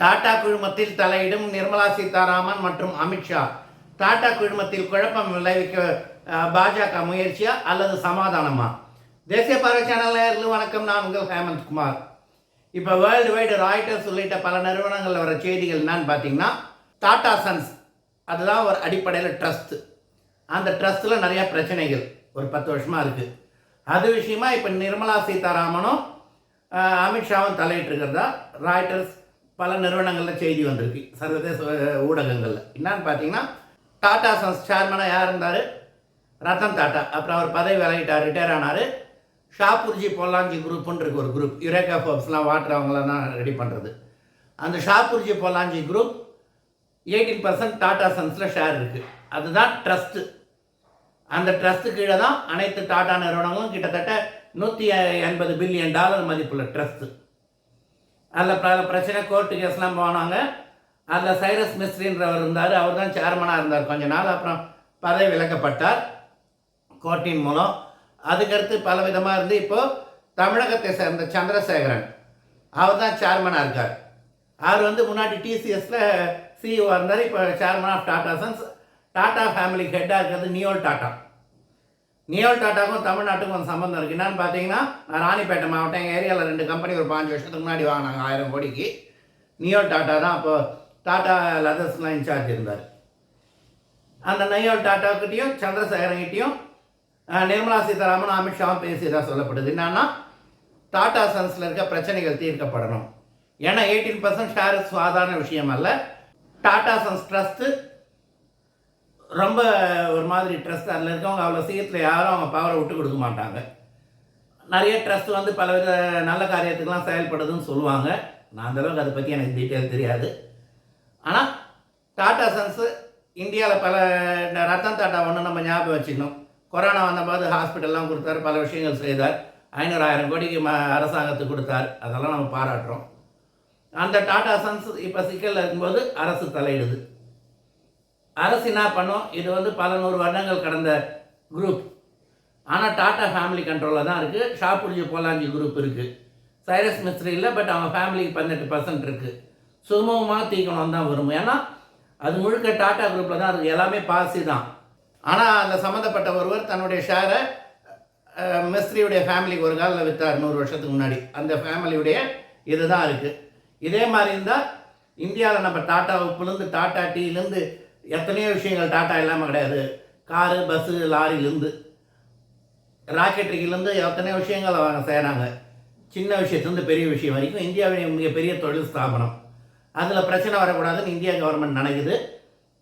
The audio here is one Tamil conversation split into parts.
டாடா குழுமத்தில் தலையிடும் நிர்மலா சீதாராமன் மற்றும் அமித்ஷா டாடா குழுமத்தில் குழப்பம் விளைவிக்க பாஜக முயற்சியா அல்லது சமாதானமா? தேசிய பார்வை சேனல் வணக்கம். நான் உங்கள் ஹேமந்த் குமார். இப்போ வேர்ல்டு வைடு ராய்டர்ஸ் உள்ளிட்ட பல நிறுவனங்களில் வர செய்திகள் என்னன்னு பார்த்தீங்கன்னா டாடா சன்ஸ். அதுதான் ஒரு அடிப்படையில் ட்ரஸ்ட்டு அந்த ட்ரஸ்ட்டில் நிறைய பிரச்சனைகள் ஒரு பத்து வருஷமாக இருக்குது அது விஷயமா இப்போ நிர்மலா சீதாராமனும் அமித்ஷாவும் தலையிட்டு இருக்கிறதா? ராய்டர்ஸ் பல நிறுவனங்களில் செய்தி வந்திருக்கு. சர்வதேச ஊடகங்களில். என்னன்னு பார்த்தீங்கன்னா டாடா சன்ஸ் சேர்மனாக யார் இருந்தார்? ரத்தன் டாட்டா அப்புறம் அவர் பதவி விலகிட்டார் ரிட்டையர் ஆனார். ஷாப்பூர்ஜி பொல்லாஞ்சி குரூப்புன்னு இருக்கு ஒரு குரூப் யுரேகா ஃபோப்ஸ்லாம் வாட்டுறவங்களாம் தான் ரெடி பண்ணுறது அந்த Shapoorji Pallonji group eighteen percent Tata சன்ஸில் share இருக்குது அதுதான் ட்ரஸ்ட்டு அந்த ட்ரஸ்ட்டு கீழே தான் அனைத்து டாடா நிறுவனங்களும் கிட்டத்தட்ட நூற்றி எண்பது பில்லியன் டாலர் மதிப்புள்ள ட்ரஸ்ட்டு அதில் பல பிரச்சனை கோர்ட்டு கேஸ்லாம் போனாங்க. அதில் சைரஸ் மிஸ்ரின்றவர் இருந்தார். அவர் தான் சேர்மனாக இருந்தார் கொஞ்ச நாள். அப்புறம் பதவி விலக்கப்பட்டார் கோர்ட்டின் மூலம். அதுக்கடுத்து பல விதமாக இருந்து இப்போது தமிழகத்தை சேர்ந்த சந்திரசேகரன். அவர் தான் சேர்மனாக இருக்கார். அவர் வந்து முன்னாடி டிசிஎஸில் சிஇஓ இருந்தார். இப்போ chairman of Tata Sons Tata family ஹெட்டாக இருக்கிறது நியோல் டாட்டா. நியோல் டாட்டாக்கும் தமிழ்நாட்டுக்கும் கொஞ்சம் சம்பந்தம் இருக்குது என்னென்னு பார்த்தீங்கன்னா நான் ராணிப்பேட்டை மாவட்டம் எங்கள் ஏரியாவில் ரெண்டு கம்பெனி ஒரு பாஞ்சு வருஷத்துக்கு முன்னாடி வாங்கினாங்க ஆயிரம் கோடிக்கு. நியோல் டாட்டா தான் அப்போ டாட்டா லதர்ஸ்லாம் இன்சார்ஜ் இருந்தார். அந்த நயோல் டாட்டாக்கிட்டையும் சந்திரசேகரங்கிட்டையும் நிர்மலா சீதாராமன் அமித்ஷாவும் பேசியதாக சொல்லப்படுது. என்னன்னா டாடா சன்ஸில் இருக்க பிரச்சனைகள் தீர்க்கப்படணும். ஏன்னா எயிட்டீன் பர்சன்ட் ஷேர் சாதாரண விஷயம் அல்ல. டாடா சன்ஸ் ட்ரஸ்ட்டு ரொம்ப ஒரு மாதிரி ட்ரஸ்ட் அதில் இருக்கவங்க அவ்வளோ சீக்கிரத்தில் யாரும் அவங்க பவரை விட்டு கொடுக்க மாட்டாங்க. நிறைய ட்ரஸ்ட் வந்து பலவித நல்ல காரியத்துக்கெலாம் செயல்படுதுன்னு சொல்லுவாங்க. நான் அந்த அளவுக்கு அதை பற்றி எனக்கு டீட்டெயில் தெரியாது. ஆனால் டாட்டா சன்ஸு இந்தியாவில் பல இந்த ரத்தன் டாட்டா ஒன்று நம்ம ஞாபகம் வச்சுக்கணும். கொரோனா வந்தபோது ஹாஸ்பிட்டல்லாம் கொடுத்தாரு பல விஷயங்கள் செய்தார். ஐநூறாயிரம் கோடிக்கு ம அரசாங்கத்துக்கு கொடுத்தார். அதெல்லாம் நம்ம பாராட்டுறோம். அந்த டாடா சன்ஸ் இப்போ சிக்கலில் இருக்கும்போது அரசு தலையிடுது. அரசு என்ன பண்ணும்? இது வந்து பல நூறு வருடங்கள் கடந்த குரூப் ஆனால் டாட்டா ஃபேமிலி கண்ட்ரோலில் தான் இருக்குது ஷாப்புர்ஜி போலாஞ்சி குரூப் இருக்குது சைரஸ் மிஸ்ரி இல்லை பட் அவங்க ஃபேமிலிக்கு பதினெட்டு பர்சன்ட் இருக்குது சுமூகமாக தீக்கணும் தான் வரும். ஏன்னா அது முழுக்க டாட்டா குரூப்பில் தான் இருக்குது எல்லாமே பாசி தான். ஆனால் அந்த சம்மந்தப்பட்ட ஒருவர் தன்னுடைய ஷேரை மிஸ்ரியுடைய ஃபேமிலிக்கு ஒரு காலில் விற்றார் நூறு வருஷத்துக்கு முன்னாடி. அந்த ஃபேமிலியுடைய இதுதான் இருக்குது இதே மாதிரி இருந்தால் இந்தியாவில் நம்ம டாட்டா உப்புலேருந்து டாட்டா டீலேருந்து எத்தனையோ விஷயங்கள் டாட்டா இல்லாமல் கிடையாது. காரு பஸ்ஸு லாரிலேருந்து ராக்கெட்ரிக்கிலேருந்து எத்தனையோ விஷயங்கள் அவங்க செய்கிறாங்க சின்ன விஷயத்துலேருந்து பெரிய விஷயம் வரைக்கும் இந்தியாவின் மிகப்பெரிய தொழில் ஸ்தாபனம். அதில் பிரச்சனை வரக்கூடாதுன்னு இந்தியா கவர்மெண்ட் நினைக்குது.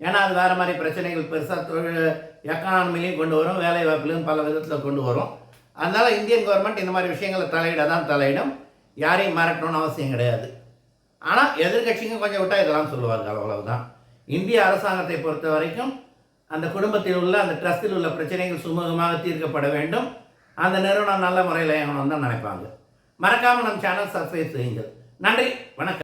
ஏன்னா அது வேறு மாதிரி பிரச்சனைகள் பெருசாக தொழில் எக்கானமிலையும் கொண்டு வரும் வேலை வாய்ப்புலையும் பல விதத்தில் கொண்டு வரும். அதனால் இந்தியன் கவர்மெண்ட் இந்த மாதிரி விஷயங்களை தலையிட தான் தலையிடும். யாரையும் மிரட்டணும்னு அவசியம் கிடையாது. ஆனால் எதிர்கட்சிங்க கொஞ்சம் விட்டால் இதெல்லாம் சொல்லுவார்கள் அவ்வளவுதான். இந்திய அரசாங்கத்தை பொறுத்த வரைக்கும் அந்த குடும்பத்தில் உள்ள அந்த ட்ரஸ்டில் உள்ள பிரச்சனைகள் சுமூகமாக தீர்க்கப்பட வேண்டும். அந்த நிறுவனம் நல்ல முறையில் இயங்கணும் தான் நினைப்பாங்க. மறக்காமல் நம் சேனல் சப்ஸ்கிரைப் செய்யுங்கள். நன்றி. வணக்கம்.